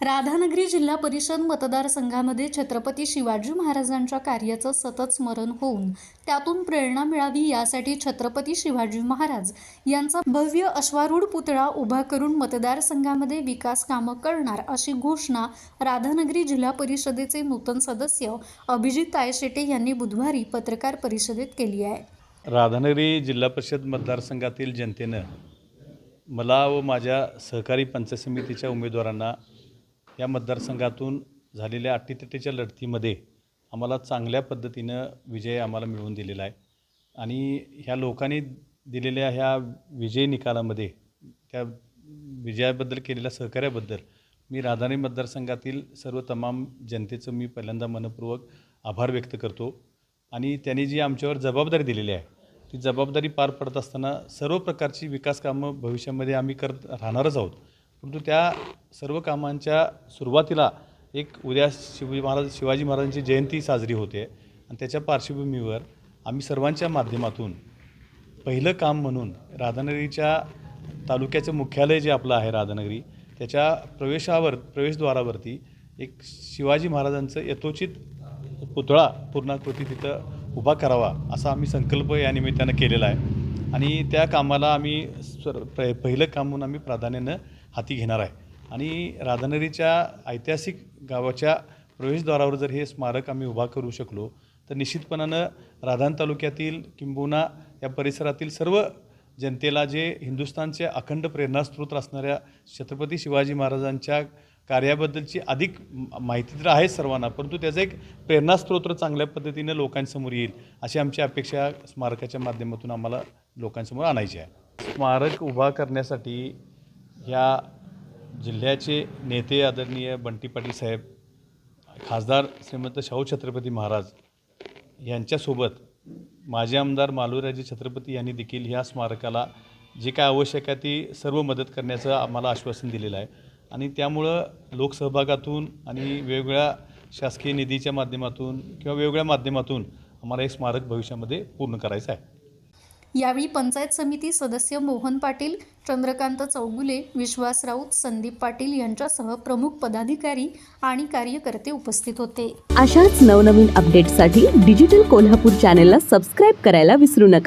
राधानगरी जिल्हा परिषद मतदारसंघामध्ये छत्रपती शिवाजी महाराजांच्या कार्याचं सतत स्मरण होऊन त्यातून प्रेरणा मिळावी यासाठी छत्रपती शिवाजी महाराज यांचा भव्य अश्वारूढ पुतळा उभा करून मतदारसंघामध्ये विकास कामं करणार अशी घोषणा राधानगरी जिल्हा परिषदेचे नूतन सदस्य अभिजित तायशेटे यांनी बुधवारी पत्रकार परिषदेत केली आहे. राधानगरी जिल्हा परिषद मतदारसंघातील जनतेनं मला व माझ्या सहकारी पंचायत समितीच्या उमेदवारांना या मतदारसंघातून झालेल्या अटीतटीच्या लढतीमध्ये आम्हाला चांगल्या पद्धतीनं विजय आम्हाला मिळवून दिलेला आहे. आणि ह्या लोकांनी दिलेल्या ह्या विजय निकालामध्ये त्या विजयाबद्दल केलेल्या सहकार्याबद्दल मी राधानगरी मतदारसंघातील सर्व तमाम जनतेचं मी पहिल्यांदा मनपूर्वक आभार व्यक्त करतो. आणि त्यांनी जी आमच्यावर जबाबदारी दिलेली आहे ती जबाबदारी पार पडत असताना सर्व प्रकारची विकास कामं भविष्यामध्ये आम्ही करत राहणारच आहोत. परंतु त्या सर्व कामांच्या सुरुवातीला एक उद्या शिवाजी महाराज शिवाजी महाराजांची जयंती साजरी होते. आणि त्याच्या पार्श्वभूमीवर आम्ही सर्वांच्या माध्यमातून पहिलं काम म्हणून राधानगरीच्या तालुक्याचं मुख्यालय जे आपलं आहे राधानगरी त्याच्या प्रवेशावर प्रवेशद्वारावरती एक शिवाजी महाराजांचं यथोचित पुतळा पूर्णाकृती तिथं उभा करावा असा आम्ही संकल्प या निमित्तानं केलेला आहे. आणि त्या कामाला आम्ही स्वर पहिलं काम म्हणून आम्ही प्राधान्यानं हाती घेणार आहे. आणि राधानगरीच्या ऐतिहासिक गावाच्या प्रवेशद्वारावर जर हे स्मारक आम्ही उभा करू शकलो तर निश्चितपणानं राधान तालुक्यातील किंबहुना या परिसरातील सर्व जनतेला जे हिंदुस्थानचे अखंड प्रेरणास्त्रोत असणाऱ्या छत्रपती शिवाजी महाराजांच्या कार्याबद्दलची अधिक माहिती तर आहेच सर्वांना परंतु त्याचा एक प्रेरणास्त्रोत्र चांगल्या पद्धतीनं लोकांसमोर येईल अशी आमची अपेक्षा स्मारकाच्या माध्यमातून आम्हाला लोकांसमोर आणायची आहे. स्मारक उभा करण्यासाठी ह्या जिल्ह्याचे नेते आदरणीय बंटी पाटील साहेब खासदार श्रीमंत शाहू छत्रपती महाराज यांच्यासोबत माजी आमदार मालुराजे छत्रपती यांनी देखील ह्या स्मारकाला जे काय आवश्यक आहे ती सर्व मदत करण्याचं आम्हाला आश्वासन दिलेलं आहे. आणि त्यामुळं लोकसहभागातून आणि वेगवेगळ्या शासकीय निधीच्या माध्यमातून किंवा वेगवेगळ्या माध्यमातून आम्हाला हे स्मारक भविष्यामध्ये पूर्ण करायचं आहे. यावेळी पंचायत समिती सदस्य मोहन पाटील चंद्रकांत चौगुले विश्वास राऊत संदीप पाटील यांच्यासह प्रमुख पदाधिकारी आणि कार्यकर्ते उपस्थित होते. अशाच नवनवीन अपडेटसाठी डिजिटल कोल्हापूर चॅनेलला सबस्क्राईब करायला विसरू नका.